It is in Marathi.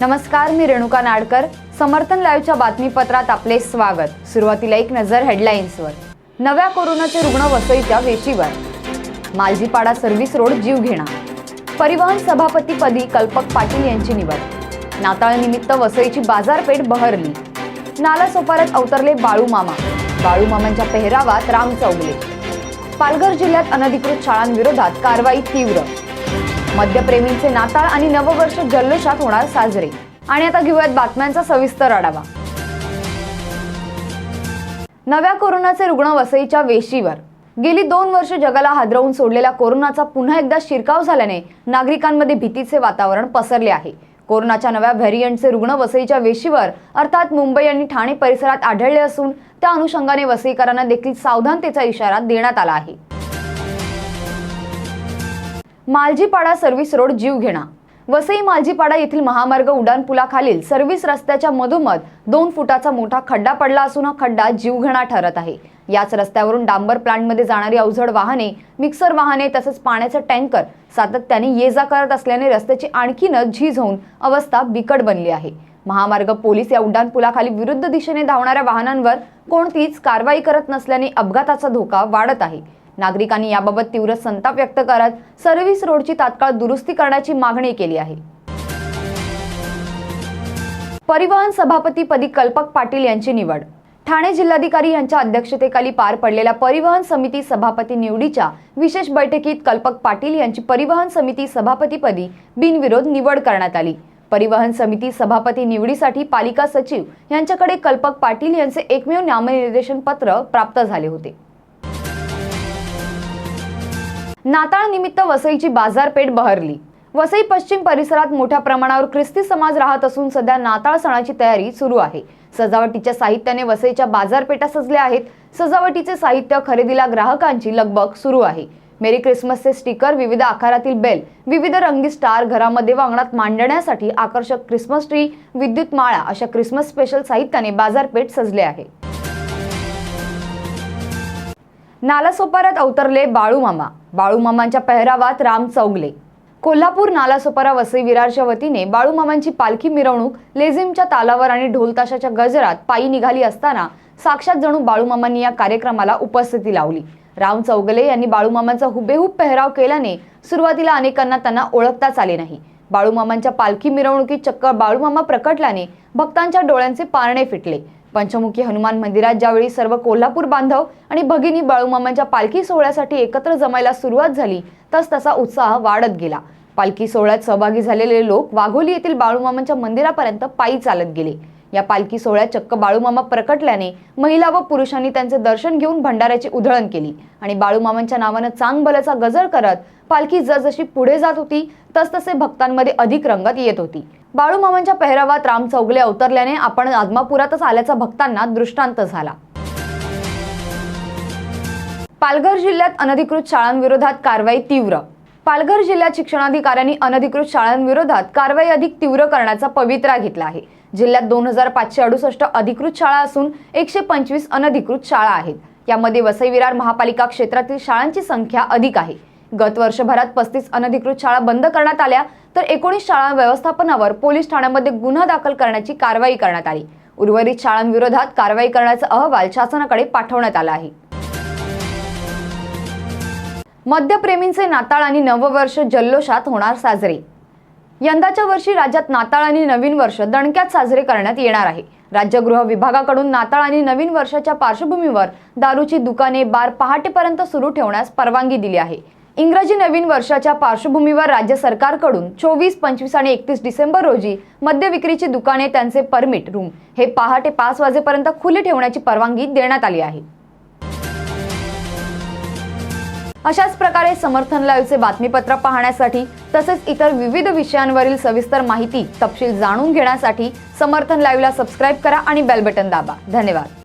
नमस्कार मी रेणुका नाडकर. समर्थन लाईव्हच्या बातमीपत्रात आपले स्वागत. सुरुवातीला एक नजर हेडलाईन्सवर. नव्या कोरोनाचे रुग्ण वसईच्या वेशीवर मालजीपाडा सर्व्हिस रोड जीव घेणा. परिवहन सभापतीपदी कल्पक पाटील यांची निवड. नाताळनिमित्त वसईची बाजारपेठ बहरली. नालासोपाऱ्यात अवतरले बाळू मामा. बाळू मामांच्या पेहरावात राम चौगले. पालघर जिल्ह्यात अनधिकृत शाळांविरोधात कारवाई तीव्र. मद्यप्रेमींचे नाताळ आणि नववर्ष जल्लोषात होणार साजरे. आणि आता घेऊयात बातम्यांचा सविस्तर आढावा. नव्या कोरोनाचे रुग्ण वसईच्या वेशीवर. गेली दोन वर्ष जगाला हादरवून सोडलेल्या कोरोनाचा पुन्हा एकदा शिरकाव झाल्याने नागरिकांमध्ये भीतीचे वातावरण पसरले आहे. कोरोनाच्या नव्या व्हेरियंटचे रुग्ण वसईच्या वेशीवर अर्थात मुंबई आणि ठाणे परिसरात आढळले असून त्या अनुषंगाने वसईकरांना देखील सावधानतेचा इशारा देण्यात आला आहे. मालजीपाडा सर्व्हिस रोड जीव घेणा. वसई मालजीपाडा येथील महामार्ग उड्डाण पुलाखालील सर्व्हिस रस्त्याच्या मधोमध दोन फुटाचा मोठा खड्डा पडला असून हा खड्डा जीवघेणा ठरत आहे. याच रस्त्यावरून डांबर प्लांटमध्ये जाणारी अवजड वाहने मिक्सर वाहने तसेच पाण्याचा टँकर सातत्याने ये जा करत असल्याने रस्त्याची आणखीनच झीज होऊन अवस्था बिकट बनली आहे. महामार्ग पोलीस या उड्डाण पुलाखाली विरुद्ध दिशेने धावणाऱ्या वाहनांवर कोणतीच कारवाई करत नसल्याने अपघाताचा धोका वाढत आहे. नागरिकांनी याबाबत तीव्र संताप व्यक्त करत सर्व्हिस रोडची तात्काळ दुरुस्ती करण्याची मागणी केली आहे. परिवहन सभापतीपदी कल्पक पाटील यांची निवड. ठाणे जिल्हाधिकारी यांच्या अध्यक्षतेखाली पार पडलेल्या परिवहन समिती सभापती निवडीच्या विशेष बैठकीत कल्पक पाटील यांची परिवहन समिती सभापतीपदी बिनविरोध निवड करण्यात आली. परिवहन समिती सभापती निवडीसाठी पालिका सचिव यांच्याकडे कल्पक पाटील यांचे एकमेव नामनिर्देशन पत्र प्राप्त झाले होते. नाताळ निमित्त वसईची बाजारपेठ बहरली. वसई पश्चिम परिसरात मोठ्या प्रमाणावर ख्रिस्ती समाज राहत असून सध्या नाताळ सणाची तयारी सुरू आहे. सजावटीच्या साहित्याने वसईच्या बाजारपेठा सजल्या आहेत. सजावटीचे साहित्य खरेदीला ग्राहकांची लगबग सुरू आहे. मेरी क्रिसमसचे स्टिकर विविध आकारातील बेल विविध रंगी स्टार घरामध्ये व अंगणात मांडण्यासाठी आकर्षक क्रिसमस ट्री विद्युत माळा अशा क्रिसमस स्पेशल साहित्याने बाजारपेठ सजले आहे. नालासोपारात अवतरले बाळूमामा. बाळूमामांच्या पेहरावात राम चौगले. कोल्हापूर नालासोपारा वसई विरारच्या वतीने बाळूमामांची पालखी मिरवणूक लेझिमच्या तालावर आणि ढोलताशाच्या गजरात पायी निघाली असताना साक्षात जणू बाळूमामांनी या कार्यक्रमाला उपस्थिती लावली. राम चौगले यांनी बाळूमामांचा हुबेहूब पेहराव केल्याने सुरुवातीला अनेकांना त्यांना ओळखताच आले नाही. बाळूमामांच्या पालखी मिरवणुकीत चक्क बाळूमामा प्रकटल्याने भक्तांच्या डोळ्यांचे पारणे फिटले. पंचमुखी हनुमान मंदिरात ज्यावेळी सर्व कोल्हापूर बांधव आणि भगिनी बाळूमामांच्या पालखी सोहळ्यासाठी एकत्र जमायला सुरुवात झाली तस तसा उत्साह वाढत गेला. पालखी सोहळ्यात सहभागी झालेले लोक वाघोली येथील बाळूमामांच्या मंदिरापर्यंत पायी चालत गेले. या पालखी सोहळ्यात चक्क बाळूमामा प्रकटल्याने महिला व पुरुषांनी त्यांचे दर्शन घेऊन भंडाऱ्याची उधळण केली आणि बाळूमामांच्या नावानं चांगबलाचा गजर करत पालखी जसजशी पुढे जात होती तसतसे भक्तांमध्ये अधिक रंगत येत होती. बाळूमामांच्या पेहरावात राम चौगले अवतरल्याने आपण आदमापुरातच आल्याचा भक्तांना दृष्टांत झाला. पालघर जिल्ह्यात अनधिकृत शाळांविरोधात कारवाई तीव्र. पालघर जिल्ह्यात शिक्षणाधिकाऱ्यांनी अनधिकृत शाळांविरोधात कारवाई अधिक तीव्र करण्याचा पवित्रा घेतला आहे. जिल्ह्यात दोन हजार पाचशे अडुसष्ट अधिकृत शाळा असून एकशे पंचवीस अनधिकृत शाळा आहेत. यामध्ये वसई विरार महापालिका क्षेत्रातील शाळांची संख्या अधिक आहे. गत वर्षभरात पस्तीस अनधिकृत शाळा बंद करण्यात आल्या तर एकोणीस शाळा व्यवस्थापनावर पोलीस ठाण्यामध्ये गुन्हा दाखल करण्याची कारवाई करण्यात आली. उर्वरित शाळांविरोधात कारवाई करण्याचा अहवाल शासनाकडे पाठवण्यात आला आहे. मद्यप्रेमींचे नाताळ आणि नववर्ष जल्लोषात होणार साजरे. यंदाच्या वर्षी राज्यात नाताळ आणि नवीन वर्ष दणक्यात साजरे करण्यात येणार आहे. राज्य गृह विभागाकडून नाताळ आणि नवीन वर्षाच्या पार्श्वभूमीवर दारूची दुकाने बार पहाटेपर्यंत सुरू ठेवण्यास परवानगी दिली आहे. इंग्रजी नवीन वर्षाच्या पार्श्वभूमीवर राज्य सरकारकडून चोवीस पंचवीस आणि एकतीस डिसेंबर रोजी मद्य विक्रीची दुकाने त्यांचे परमिट रूम हे पहाटे पाच वाजेपर्यंत खुले ठेवण्याची परवानगी देण्यात आली आहे. अशाच प्रकारे समर्थन लाईव्हचे बातमीपत्र पाहण्यासाठी तसेच इतर विविध विषयांवरील सविस्तर माहिती तपशील जाणून घेण्यासाठी समर्थन लाईव्हला सबस्क्राईब करा आणि बेल बटन दाबा. धन्यवाद.